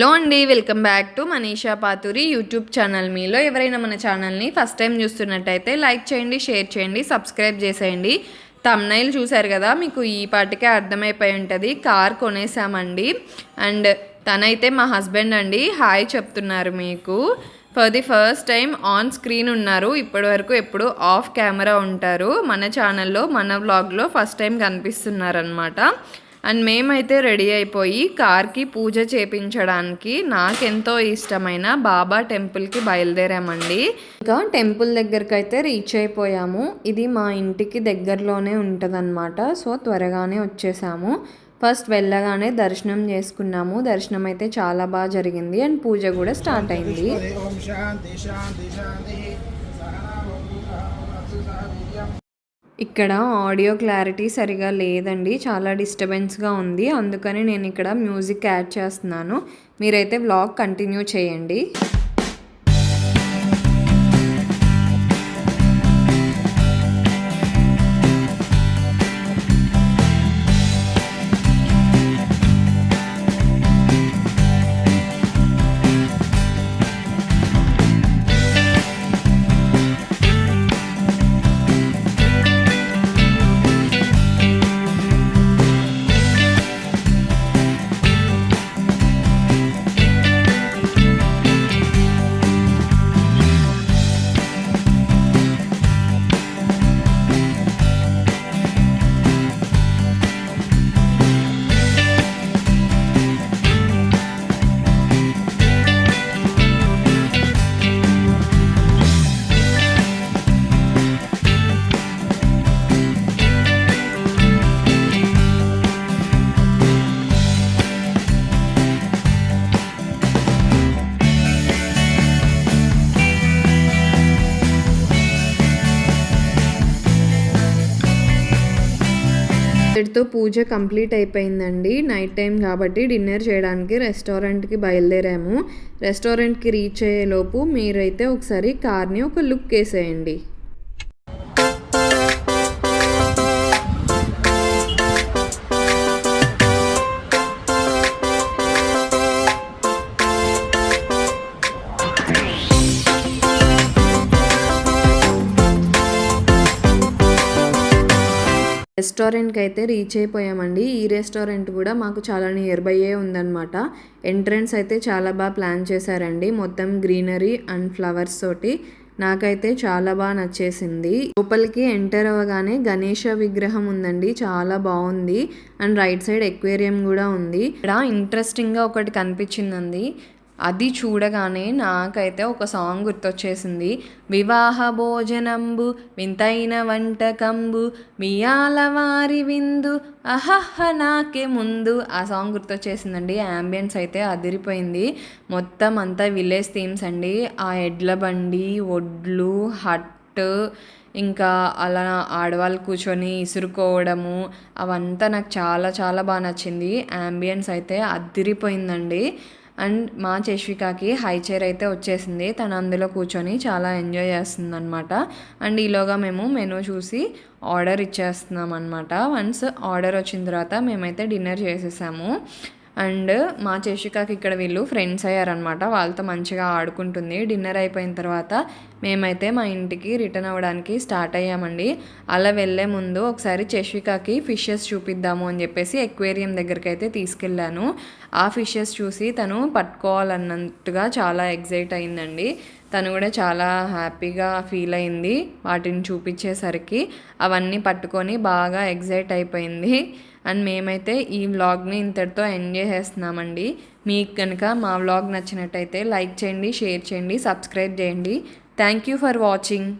Hello అండి welcome back to Manisha Paturi YouTube channel మీలో. ఎవరైనా మన ఛానల్ని ఫస్ట్ టైం చూస్తున్నట్టయితే లైక్ చేయండి షేర్ చేయండి సబ్స్క్రైబ్ చేసేయండి. తమ్నైల్ చూశారు కదా మీకు ఈ పాటికే అర్థమైపోయి ఉంటుంది. కార్ కొనేసామండి. అండ్ తనైతే మా హస్బెండ్ అండి. హాయ్ చెప్తున్నారు మీకు. For the first time on screen ఉన్నారు. ఇప్పటి వరకు ఎప్పుడు ఆఫ్ కెమెరా ఉంటారు. మన ఛానల్లో మన వ్లాగ్లో ఫస్ట్ టైం కనిపిస్తున్నారనమాట అండ్ మేమైతే రెడీ అయిపోయి కార్కి పూజ చేపించడానికి నాకెంతో ఇష్టమైన బాబా టెంపుల్కి బయలుదేరామండి. ఇంకా టెంపుల్ దగ్గరికి అయితే రీచ్ అయిపోయాము. ఇది మా ఇంటికి దగ్గరలోనే ఉంటుందన్నమాట. సో త్వరగానే వచ్చేసాము. ఫస్ట్ వెళ్ళగానే దర్శనం చేసుకున్నాము. దర్శనం అయితే చాలా బాగా జరిగింది. అండ్ పూజ కూడా స్టార్ట్ అయింది. ఇక్కడ ఆడియో క్లారిటీ సరిగా లేదండి. చాలా డిస్టర్బెన్స్గా ఉంది. అందుకని నేను ఇక్కడ మ్యూజిక్ యాడ్ చేస్తున్నాను. మీరైతే వ్లాగ్ కంటిన్యూ చేయండి. ఇక్కడితో పూజ కంప్లీట్ అయిపోయిందండి. నైట్ టైం కాబట్టి డిన్నర్ చేయడానికి రెస్టారెంట్కి బయలుదేరాము. రెస్టారెంట్కి రీచ్ అయ్యేలోపు మీరైతే ఒకసారి కార్ని ఒక లుక్ వేసేయండి. రెస్టారెంట్కి అయితే రీచ్ అయిపోయామండి. ఈ రెస్టారెంట్ కూడా మాకు చాలా నియర్ బైయే ఉందన్నమాట. ఎంట్రన్స్ అయితే చాలా బాగా ప్లాన్ చేశారండి. మొత్తం గ్రీనరీ అండ్ ఫ్లవర్స్ తోటి నాకైతే చాలా బాగా నచ్చేసింది. లోపలికి ఎంటర్ అవ్వగానే గణేష విగ్రహం ఉందండి. చాలా బాగుంది. అండ్ రైట్ సైడ్ ఎక్వేరియం కూడా ఉంది. ఇక్కడ ఇంట్రెస్టింగ్గా ఒకటి కనిపించిందండి. అది చూడగానే నాకైతే ఒక సాంగ్ గుర్తొచ్చేసింది. వివాహ భోజనంబు వింతైన వంటకంబు మియాల వారి విందు అహహ నాకే ముందు ఆ సాంగ్ గుర్తొచ్చేసిందండి. యాంబియన్స్ అయితే అదిరిపోయింది. మొత్తం అంతా విలేజ్ థీమ్స్ అండి. ఆ ఎడ్ల బండి ఒడ్లు హట్ ఇంకా అలా ఆడవాళ్ళు కూర్చొని ఇసురుకోవడము అవంతా నాకు చాలా చాలా బాగా నచ్చింది. యాంబియన్స్ అయితే అదిరిపోయిందండి. అండ్ మా చేష్వికాకి హై చైర్ అయితే వచ్చేసింది. తను అందులో కూర్చొని చాలా ఎంజాయ్ చేస్తుంది అనమాట అండ్ ఈలోగా మేము మెనూ చూసి ఆర్డర్ ఇచ్చేస్తున్నాం అనమాట వన్స్ ఆర్డర్ వచ్చిన తర్వాత మేమైతే డిన్నర్ చేసేసాము. అండ్ మా చేషికాకి ఇక్కడ వీళ్ళు ఫ్రెండ్స్ అయ్యారనమాట వాళ్ళతో మంచిగా ఆడుకుంటుంది. డిన్నర్ అయిపోయిన తర్వాత మేమైతే మా ఇంటికి రిటర్న్ అవ్వడానికి స్టార్ట్ అయ్యామండి. అలా వెళ్ళే ముందు ఒకసారి చేషికాకి ఫిషెస్ చూపిద్దాము అని చెప్పేసి ఎక్వేరియం దగ్గరికి అయితే తీసుకెళ్ళాను. ఆ ఫిషెస్ చూసి తను పట్టుకోవాలన్నట్టుగా చాలా ఎగ్జైట్ అయిందండి. తను కూడా చాలా హ్యాపీగా ఫీల్ అయింది వాటిని చూపించేసరికి. అవన్నీ పట్టుకొని బాగా ఎగ్జైట్ అయిపోయింది. అండ్ మేమైతే ఈ వ్లాగ్ని ఇంతటితో ఎంజాయ్ చేస్తున్నామండి మీకు కనుక మా వ్లాగ్ నచ్చినట్టయితే లైక్ చేయండి షేర్ చేయండి సబ్స్క్రైబ్ చేయండి. Thank you for watching.